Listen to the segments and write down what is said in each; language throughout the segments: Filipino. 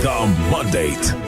The Mandate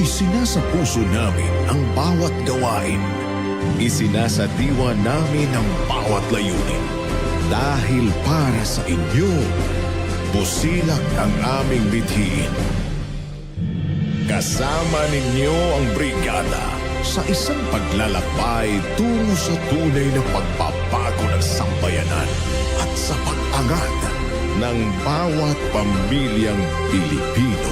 Isinasa puso namin ang bawat gawain. Isinasa diwa namin ang bawat layunin. Dahil para sa inyo, busilak ang aming bithiin. Kasama ninyo ang brigada sa isang paglalakbay tungo sa tunay na pagpapago ng sambayanan at sa pag-angat ng bawat pamilyang Pilipino.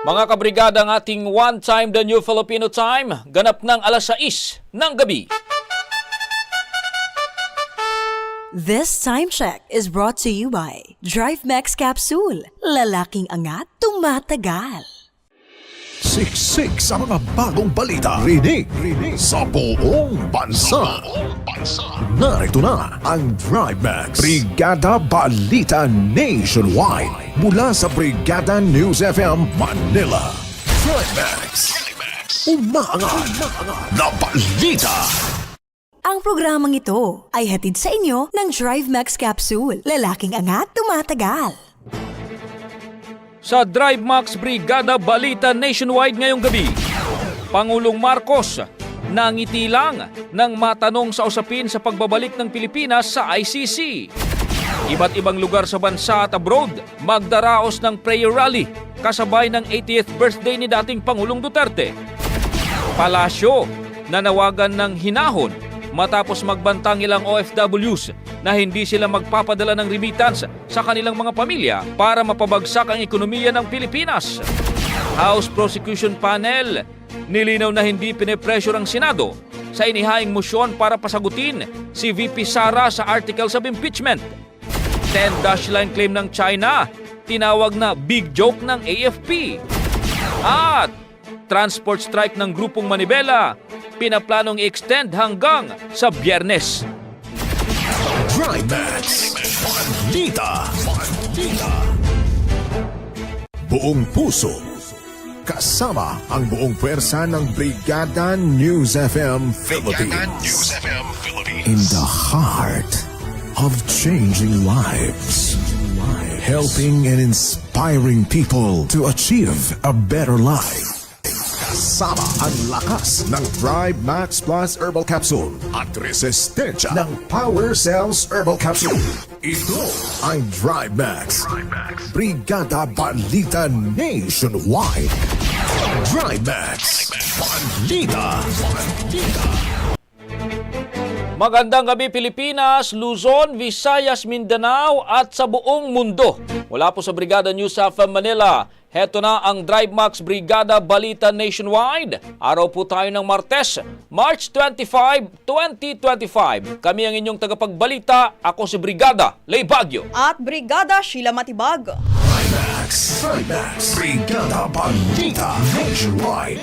Mga kabrigada ang ating One Time the New Filipino Time, ganap ng alas 6 ng gabi. This time check is brought to you by Drive Max Capsule. Lalaking angat, tumatagal. Siksik sa mga bagong balita. Rinig, rinig sa buong bansa. Narito na ang Drive Max. Brigada Balita Nationwide. Mula sa Brigada News FM Manila. Drive Max. Umaangat na balita. Ang programang ito ay hatid sa inyo ng Drive Max Capsule. Lalaking angat, tumatagal. Sa Drive Max Brigada Balita Nationwide ngayong gabi, Pangulong Marcos nangiti lang nang matanong sa usapin sa pagbabalik ng Pilipinas sa ICC. Iba't ibang lugar sa bansa at abroad magdaraos ng prayer rally kasabay ng 80th birthday ni dating Pangulong Duterte. Palasyo nanawagan ng hinahon matapos magbantang ilang OFWs na hindi sila magpapadala ng remittance sa kanilang mga pamilya para mapabagsak ang ekonomiya ng Pilipinas. House Prosecution Panel nilinaw na hindi pinepressure ang Senado sa inihaing motion para pasagutin si VP Sara sa articles of impeachment. 10 dash line claim ng China, tinawag na big joke ng AFP. At transport strike ng grupong Manibela, pinaplanong i-extend hanggang sa biyernes. Drive Max Balita. Balita. Buong puso. Kasama ang buong pwersa ng Brigada News FM Philippines. In the heart of changing lives. Helping and inspiring people to achieve a better life Kasama ang lakas ng Thrive Max Plus Herbal Capsule at resistensya ng Power Cells Herbal Capsule. Ito ang Drive Max. Brigada Balita Nationwide. Drive Max. Balita. Magandang gabi Pilipinas, Luzon, Visayas, Mindanao at sa buong mundo. Mula po sa Brigada News of Manila, heto na ang Drive Max Brigada Balita Nationwide. Araw po tayo ng Martes, March 25, 2025. Kami ang inyong tagapagbalita. Ako si Brigada Lay Bagyo. at Brigada Sheila Matibag. Max. Drive Max. Brigada Balita Nationwide.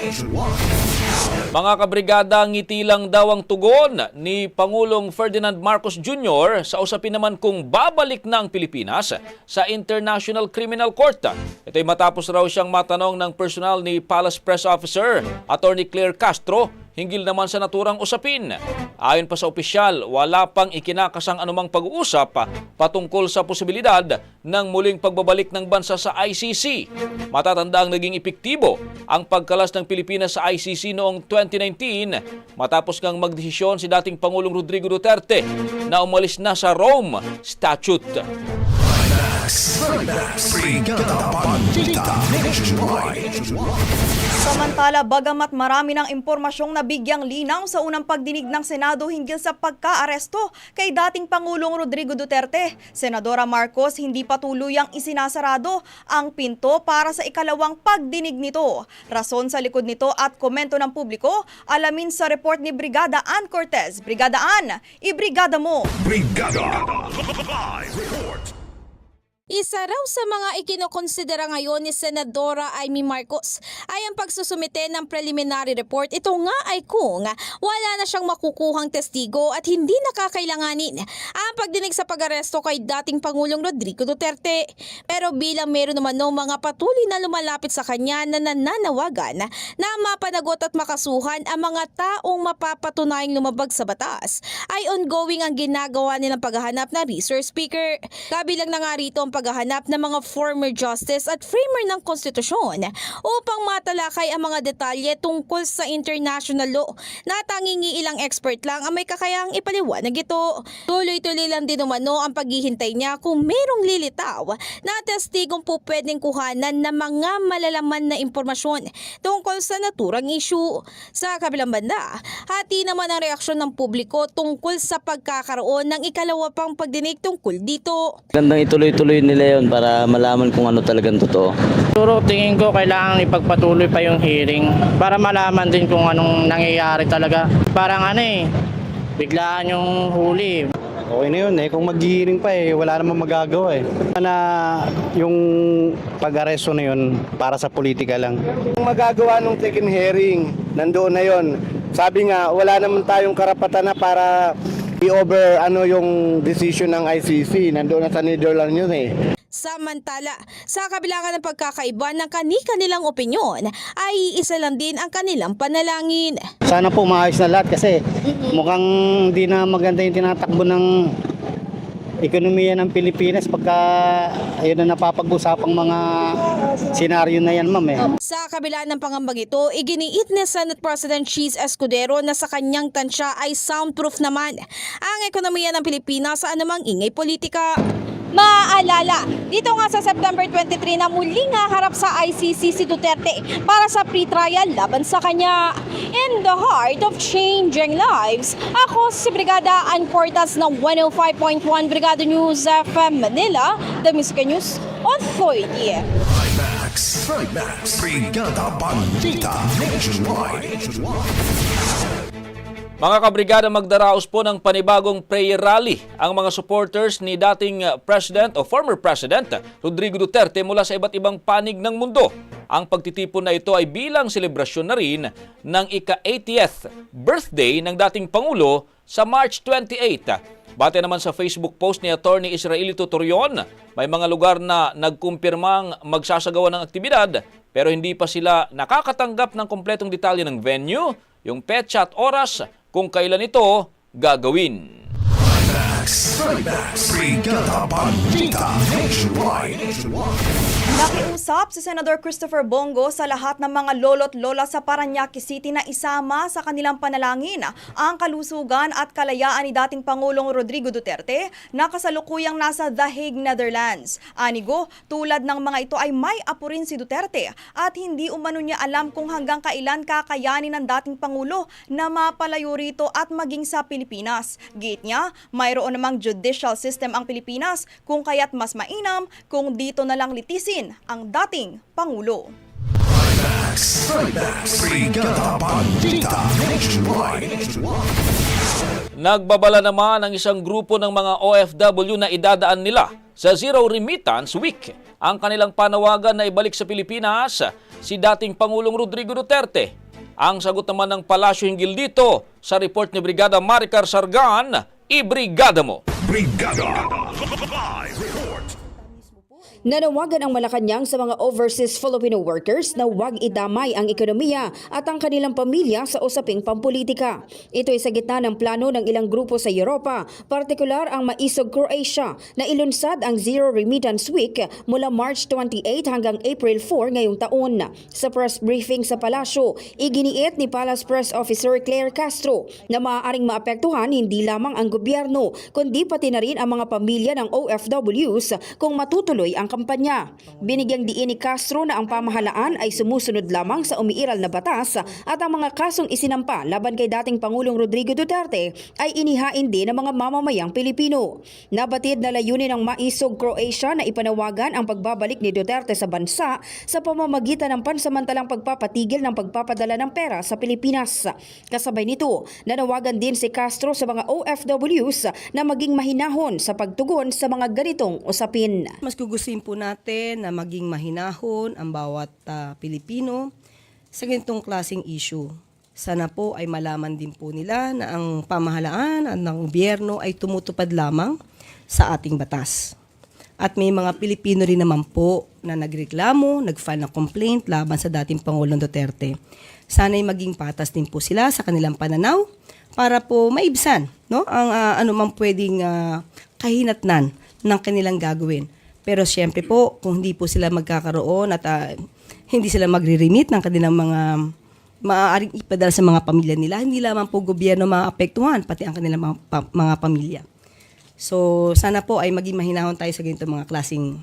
Mga kabrigada, ngiti lang daw ang tugon ni Pangulong Ferdinand Marcos Jr. sa usapin naman kung babalik na ang Pilipinas sa International Criminal Court. Ito'y matapos raw siyang matanong ng personal ni Palace Press Officer, Attorney Claire Castro, hinggil naman sa naturang usapin. Ayon pa sa opisyal, wala pang ikinakasang anumang pag-uusap patungkol sa posibilidad ng muling pagbabalik ng bansa sa ICC. Matatanda ang naging epektibo ang pagkalas ng Pilipinas sa ICC noong 2019 matapos ngang magdesisyon si dating Pangulong Rodrigo Duterte na umalis na sa Rome Statute. Brigada Balita Nationwide. Samantala, bagamat marami ng impormasyong nabigyang linaw sa unang pagdinig ng Senado hinggil sa pagka-aresto kay dating Pangulong Rodrigo Duterte, Senadora Marcos hindi patuluyang isinasarado ang pinto para sa ikalawang pagdinig nito. Rason sa likod nito at komento ng publiko, alamin sa report ni Brigada Ann Cortez. Brigada Ann, ibrigada mo! Brigada. Live report. Isa raw sa mga ikinokonsidera ngayon ni Senadora Amy Marcos ay ang pagsusumite ng preliminary report. Ito nga ay kung wala na siyang makukuhang testigo at hindi nakakailanganin ang pagdinig sa pag-aresto kay dating Pangulong Rodrigo Duterte. Pero bilang meron naman no mga patuloy na lumalapit sa kanya na nananawagan na mapanagot at makasuhan ang mga taong mapapatunayang lumabag sa batas ay ongoing ang ginagawa nilang paghahanap na resource speaker. Kabilang na nga rito ang paghahanap ng mga former justice at framer ng konstitusyon upang matalakay ang mga detalye tungkol sa international law na tanging ilang expert lang ang may kakayahang ipaliwanag ito. Tuloy-tuloy lang din umano ang paghihintay niya kung merong lilitaw na testigong po pwedeng kuhanan ng mga malalaman na impormasyon tungkol sa naturang issue. Sa kabilang banda, hati naman ang reaksyon ng publiko tungkol sa pagkakaroon ng ikalawa pang pagdinig tungkol dito. Gandang ituloy-tuloy nila yon para malaman kung ano talagang totoo. Siguro tingin ko kailangan ipagpatuloy pa yung hearing para malaman din kung anong nangyayari talaga. Parang ano eh, biglaan yung huli. Okay na yun eh. Kung mag-hearing pa eh, wala namang magagawa eh. Na yung pag-aresto na yun para sa politika lang. Ang magagawa nung second hearing, nandoon na yon. Sabi nga, wala naman tayong karapatan na para i-over ano yung decision ng ICC. Nandoon na sa Netherlands yun eh. Samantala, sa kabilangan ng pagkakaiba ng kani-kanilang opinyon, ay isa lang din ang kanilang panalangin. Sana po maayos na lahat kasi mukhang hindi na maganda yung tinatakbo ng ekonomiya ng Pilipinas pagka ayun na napapag-usapang mga senaryo na yan, ma'am eh. Sa kabila ng pangambang ito, iginiit ni Senate President Cheese Escudero na sa kanyang tansya ay soundproof naman ang ekonomiya ng Pilipinas sa anumang ingay politika. Maaalala, dito nga sa September 23 na muli nga harap sa ICC si Duterte para sa pre-trial laban sa kanya. In the heart of changing lives, ako si Brigada Ann Cortas ng 105.1 Brigada News FM Manila, The Music News Authority. Max. Max. Brigada Balita Nationwide. Mga kabrigada magdaraos po ng panibagong prayer rally ang mga supporters ni dating President o former President Rodrigo Duterte mula sa iba't ibang panig ng mundo. Ang pagtitipon na ito ay bilang selebrasyon na rin ng ika-80th birthday ng dating Pangulo sa March 28. Bate naman sa Facebook post ni Attorney Israelito Torion, may mga lugar na nagkumpirmang magsasagawa ng aktibidad pero hindi pa sila nakakatanggap ng kompletong detalye ng venue, yung petsa at oras kung kailan ito gagawin. Trimax. Brigada Balita Nationwide. Nakiusap si Senador Christopher Bongo sa lahat ng mga lolo't lola sa Paranaque City na isama sa kanilang panalangin ang kalusugan at kalayaan ni dating Pangulong Rodrigo Duterte na kasalukuyang nasa The Hague, Netherlands. Anigo, tulad ng mga ito ay may apo rin si Duterte at hindi umano niya alam kung hanggang kailan kakayanin ng dating Pangulo na mapalayo rito at maging sa Pilipinas. Gate niya, mayroon namang judicial system ang Pilipinas kung kaya't mas mainam kung dito na lang litisin ang dating Pangulo. Brigada Nationwide. Nagbabala naman ang isang grupo ng mga OFW na idadaan nila sa Zero Remittance Week ang kanilang panawagan na ibalik sa Pilipinas si dating Pangulong Rodrigo Duterte. Ang sagot naman ng palasyo hinggil dito sa report ni Brigada Maricar Sargan, ibrigada mo! Brigada. Live report. Nanawagan ang Malacanang sa mga overseas Filipino workers na huwag idamay ang ekonomiya at ang kanilang pamilya sa usaping pampolitika. Ito ay sa gitna ng plano ng ilang grupo sa Europa, partikular ang Maisog Croatia na ilunsad ang Zero Remittance Week mula March 28 hanggang April 4 ngayong taon. Sa press briefing sa palasyo, iginiit ni Palace Press Officer Claire Castro na maaaring maapektuhan hindi lamang ang gobyerno kundi pati na rin ang mga pamilya ng OFWs kung matutuloy ang kampanya. Binigyang diin ni Castro na ang pamahalaan ay sumusunod lamang sa umiiral na batas at ang mga kasong isinampa laban kay dating Pangulong Rodrigo Duterte ay inihain din ng mga mamamayang Pilipino. Nabatid na layunin ng Maisog Croatia na ipanawagan ang pagbabalik ni Duterte sa bansa sa pamamagitan ng pansamantalang pagpapatigil ng pagpapadala ng pera sa Pilipinas. Kasabay nito, nanawagan din si Castro sa mga OFWs na maging mahinahon sa pagtugon sa mga ganitong usapin. Mas gugustuhin po natin na maging mahinahon ang bawat ah, Pilipino sa ganitong klaseng issue. Sana po ay malaman din po nila na ang pamahalaan at ng gobyerno ay tumutupad lamang sa ating batas. At may mga Pilipino rin naman po na nagreklamo, nag-file ng complaint laban sa dating Pangulong Duterte. Sana'y maging patas din po sila sa kanilang pananaw para po maibsan no, ang ah, anumang pwedeng ah, kahinatnan ng kanilang gagawin. Pero siyempre po, kung hindi po sila magkakaroon at ah, hindi sila magre-remit ng kanilang mga maaaring ipadala sa mga pamilya nila, hindi lamang po gobyerno maapektuhan, pati ang kanilang mga, pa- mga pamilya. So, sana po ay maging mahinahon tayo sa ganito mga klaseng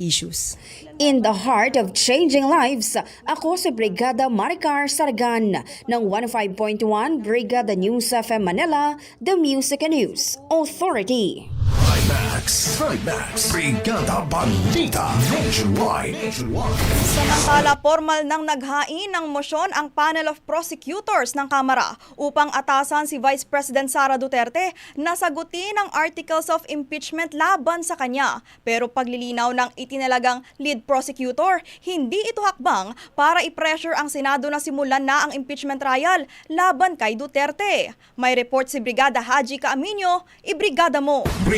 issues. In the heart of changing lives, ako si Brigada Maricar Sargan ng 105.1 Brigada News FM Manila, The Music and News Authority. Trimax. Trimax. Brigada Balita Nationwide. Samantala, formal nang naghain ng motion ang panel of prosecutors ng Kamara upang atasan si Vice President Sara Duterte na sagutin ang articles of impeachment laban sa kanya. Pero paglilinaw ng itinalagang lead prosecutor, hindi ito hakbang para i-pressure ang Senado na simulan na ang impeachment trial laban kay Duterte. May report si Brigada Haji Caaminio, ibrigada mo. Brigada.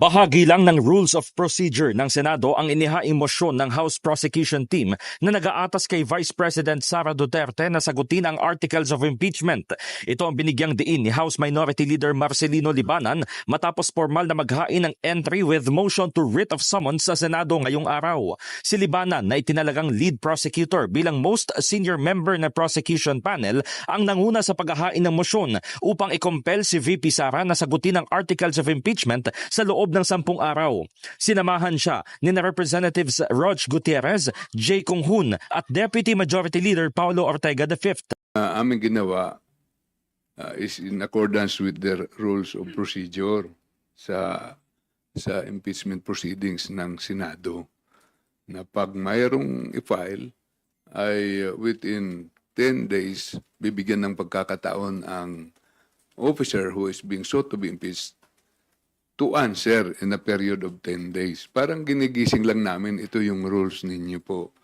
Bahagi lang ng Rules of Procedure ng Senado ang inihaing motion ng House Prosecution Team na nag-aatas kay Vice President Sara Duterte na sagutin ang Articles of Impeachment. Ito ang binigyang diin ni House Minority Leader Marcelino Libanan matapos formal na maghain ng entry with motion to writ of summons sa Senado ngayong araw. Si Libanan na itinalagang lead prosecutor bilang most senior member na prosecution panel ang nanguna sa paghahain ng motion upang ikompel si VP Sara na sagutin ang Articles of Impeachment sa loob ng sampung araw. Sinamahan siya ni na Representatives Rog Gutierrez, Jay Kung Hoon at Deputy Majority Leader Paulo Ortega V. uh, aming ginawa uh, is in accordance with the rules of procedure sa sa impeachment proceedings ng Senado na pag mayroong i-file ay uh, within 10 days bibigyan ng pagkakataon ang officer who is being sought to be impeached to answer in a period of 10 days. Parang ginigising lang namin, ito yung rules ninyo po.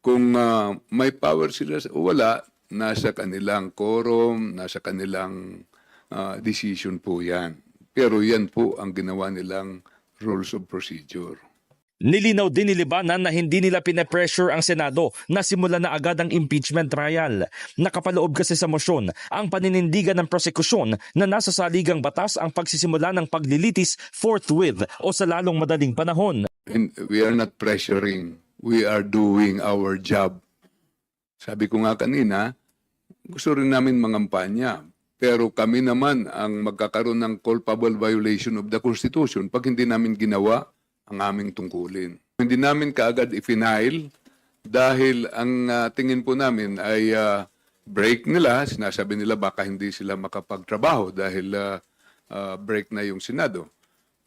Kung ah, may power sila wala, nasa kanilang quorum, nasa kanilang ah, decision po yan. Pero yan po ang ginawa nilang rules of procedure. Nilinaw din ni Libanan na hindi nila pinapressure ang Senado na simulan na agad ang impeachment trial. Nakapaloob kasi sa motion ang paninindigan ng prosekusyon na nasa saligang batas ang pagsisimula ng paglilitis forthwith o sa lalong madaling panahon. And we are not pressuring. We are doing our job. Sabi ko nga kanina, gusto rin namin mangampanya. Pero kami naman ang magkakaroon ng culpable violation of the Constitution pag hindi namin ginawa ang aming tungkulin. Hindi namin kaagad ifinail dahil ang ah, tingin po namin ay ah, break nila. Sinasabi nila baka hindi sila makapagtrabaho dahil ah, ah, break na yung Senado.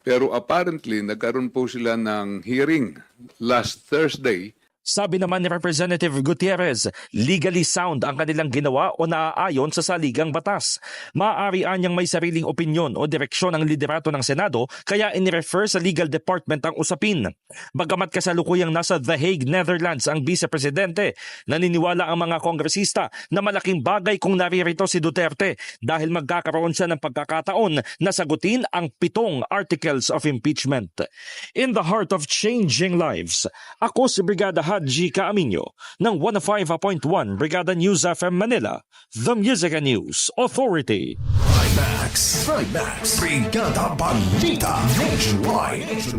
Pero apparently, nagkaroon po sila ng hearing last Thursday Sabi naman ni Representative Gutierrez, legally sound ang kanilang ginawa o naaayon sa saligang batas. Maaari anyang may sariling opinyon o direksyon ang liderato ng Senado kaya inirefer sa legal department ang usapin. Bagamat kasalukuyang nasa The Hague, Netherlands ang vice-presidente, naniniwala ang mga kongresista na malaking bagay kung naririto si Duterte dahil magkakaroon siya ng pagkakataon na sagutin ang pitong articles of impeachment. In the heart of changing lives, ako si Brigada Haji Kaaminyo ng 105.1 Brigada News FM Manila, The Music and News Authority. Max, Max, Brigada Balita Nationwide.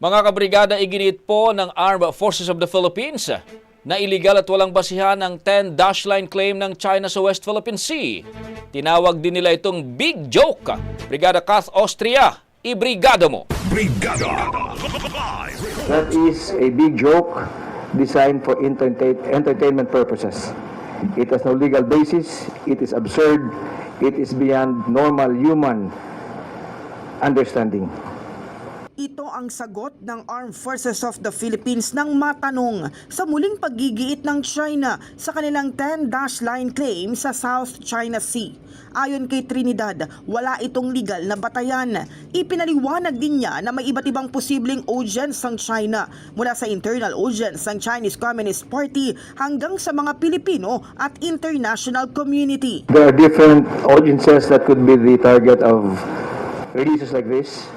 Mga kabrigada, iginit po ng Armed Forces of the Philippines na iligal at walang basihan ang 10 dash line claim ng China sa West Philippine Sea. Tinawag din nila itong big joke. Brigada Kath Austria, ibrigada mo. Brigada. That is a big joke designed for entertain- entertainment purposes. It has no legal basis, it is absurd, it is beyond normal human understanding. Ito ang sagot ng Armed Forces of the Philippines nang matanong sa muling paggigiit ng China sa kanilang 10 dash line claim sa South China Sea. Ayon kay Trinidad, wala itong legal na batayan. Ipinaliwanag din niya na may iba't ibang posibleng audience ng China mula sa internal audience ng Chinese Communist Party hanggang sa mga Pilipino at international community. There are different audiences that could be the target of releases like this.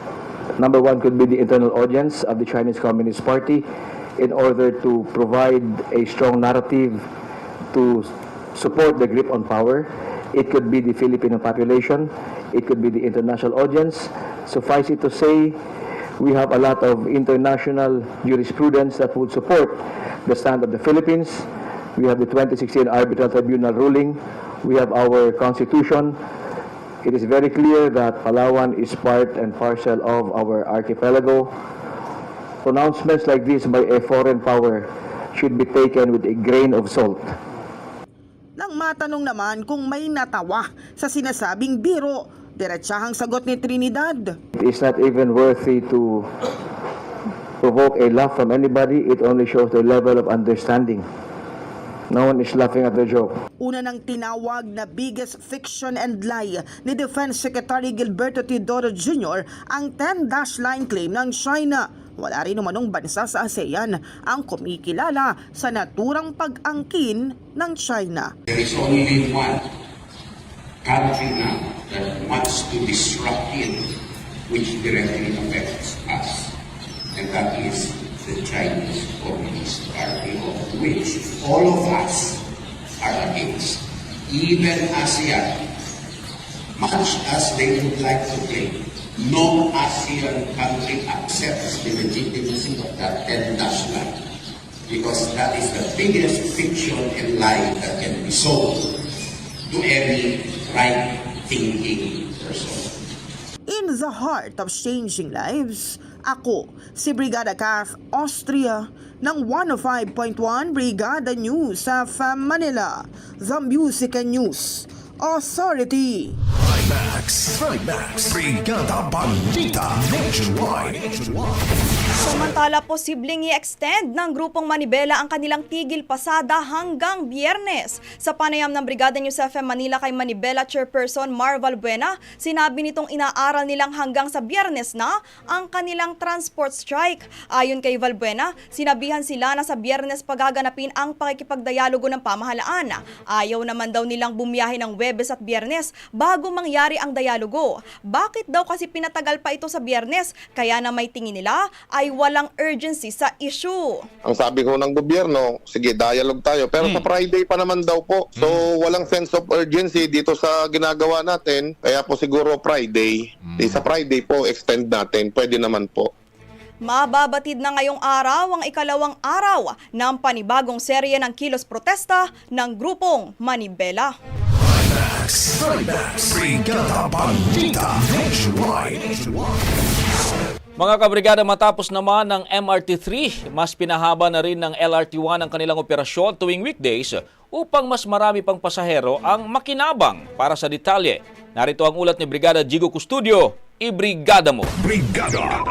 Number one could be the internal audience of the Chinese Communist Party in order to provide a strong narrative to support the grip on power. It could be the Filipino population. It could be the international audience. Suffice it to say, we have a lot of international jurisprudence that would support the stand of the Philippines. We have the 2016 Arbitral Tribunal ruling. We have our constitution. It is very clear that Palawan is part and parcel of our archipelago. Pronouncements like this by a foreign power should be taken with a grain of salt. Nang matanong naman kung may natawa sa sinasabing biro, diretsahang sagot ni Trinidad. It is not even worthy to provoke a laugh from anybody. It only shows the level of understanding. No one is laughing at the joke. Una nang tinawag na biggest fiction and lie ni Defense Secretary Gilberto Teodoro Jr. ang 10 dash line claim ng China. Wala rin umanong bansa sa ASEAN ang kumikilala sa naturang pag-angkin ng China. There is only one country now that wants to disrupt it, which directly affects us, and that is the Chinese Communist Party, of which all of us are against. Even ASEAN, much as they would like to claim, no ASEAN country accepts the legitimacy of that 10 dash line because that is the biggest fiction and lie that can be sold to any right-thinking person. In the heart of changing lives, ako si Brigada Kath Austria ng 105.1 Brigada News sa Manila, The Music and News Authority. Max, Max, Brigada Balita Nationwide. Samantala, posibleng i-extend ng grupong Manibela ang kanilang tigil pasada hanggang biyernes. Sa panayam ng Brigada News FM Manila kay Manibela Chairperson Marval Buena, sinabi nitong inaaral nilang hanggang sa biyernes na ang kanilang transport strike. Ayon kay Valbuena, sinabihan sila na sa biyernes pagaganapin ang pakikipagdialogo ng pamahalaan. Ayaw naman daw nilang bumiyahe ng Webes at biyernes bago mang mangyari ang dialogo. Bakit daw kasi pinatagal pa ito sa biyernes? Kaya na may tingin nila ay walang urgency sa issue. Ang sabi ko ng gobyerno, sige, dialogue tayo. Pero sa Friday pa naman daw po. So, walang sense of urgency dito sa ginagawa natin. Kaya po siguro Friday. Di sa Friday po, extend natin. Pwede naman po. Mababatid na ngayong araw ang ikalawang araw ng panibagong serye ng kilos protesta ng grupong Manibela. Brigada Balita Nationwide. Mga kabrigada matapos naman ng MRT3, mas pinahaba na rin ng LRT1 ang kanilang operasyon tuwing weekdays upang mas marami pang pasahero ang makinabang para sa detalye. Narito ang ulat ni Brigada Jigo Custodio, ibrigada mo. Brigada.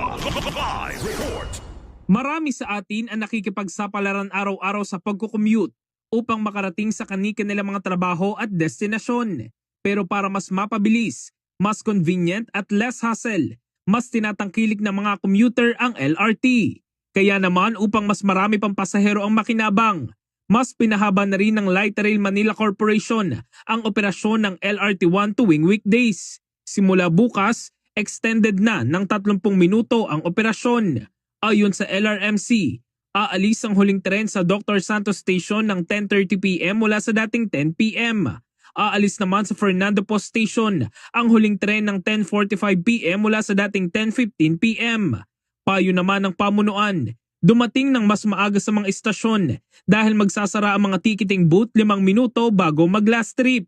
Marami sa atin ang nakikipagsapalaran araw-araw sa pagkukommute upang makarating sa kanilang mga trabaho at destinasyon. Pero para mas mapabilis, mas convenient at less hassle, mas tinatangkilik ng mga commuter ang LRT. Kaya naman upang mas marami pang pasahero ang makinabang, mas pinahaba na rin ng Light Rail Manila Corporation ang operasyon ng LRT1 tuwing weekdays. Simula bukas, extended na ng 30 minuto ang operasyon. Ayon sa LRMC, aalis ang huling tren sa Dr. Santos Station ng 10.30pm mula sa dating 10pm. Aalis naman sa Fernando Post Station ang huling tren ng 10.45pm mula sa dating 10.15pm. Payo naman ng pamunuan, dumating ng mas maaga sa mga istasyon dahil magsasara ang mga ticketing booth limang minuto bago mag last trip.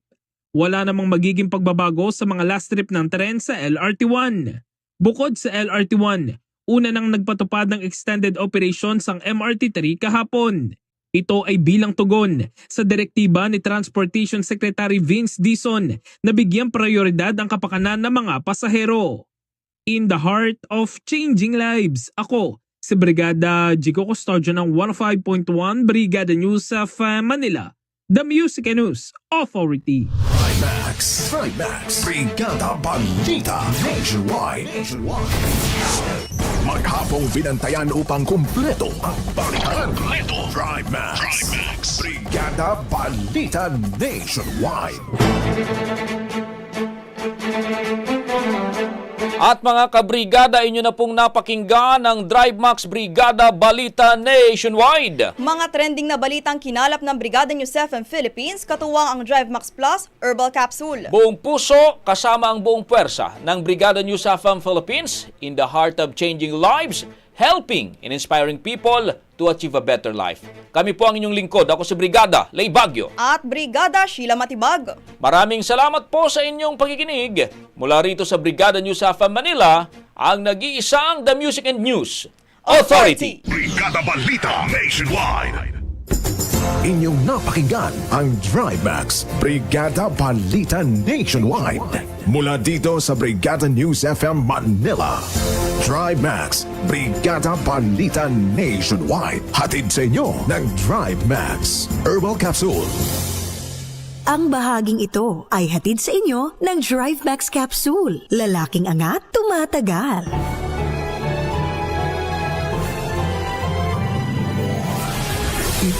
Wala namang magiging pagbabago sa mga last trip ng tren sa LRT1. Bukod sa LRT1, una nang nagpatupad ng extended operations ang MRT3 kahapon. Ito ay bilang tugon sa direktiba ni Transportation Secretary Vince Dizon na bigyan prioridad ang kapakanan ng mga pasahero. In the heart of changing lives, ako si Brigada Jigo Custodio ng 105.1 Brigada News of Manila, the Music and News Authority. Max. Max. Brigada Balita Nationwide. Maghapong binantayan upang kumpleto ang balitaan. Kumpleto. Drive Max. Brigada Balita Nationwide. At mga kabrigada, inyo na pong napakinggan ang Drive Max Brigada Balita Nationwide. Mga trending na balitang kinalap ng Brigada News FM Philippines, katuwang ang Drive Max Plus Herbal Capsule. Buong puso kasama ang buong puwersa ng Brigada News FM Philippines in the heart of changing lives, helping and inspiring people to achieve a better life. Kami po ang inyong lingkod. Ako si Brigada Lay Bagyo. At Brigada Sheila Matibag. Maraming salamat po sa inyong pakikinig. Mula rito sa Brigada News FM Manila, ang nag-iisang The Music and News Authority. Brigada Balita Nationwide. Inyong napakinggan ang Drive Max Brigada Balita Nationwide. Mula dito sa Brigada News FM Manila. Drive Max Brigada Balita Nationwide. Hatid sa inyo ng Drive Max Herbal Capsule. Ang bahaging ito ay hatid sa inyo ng Drive Max Capsule. Lalaking angat, tumatagal.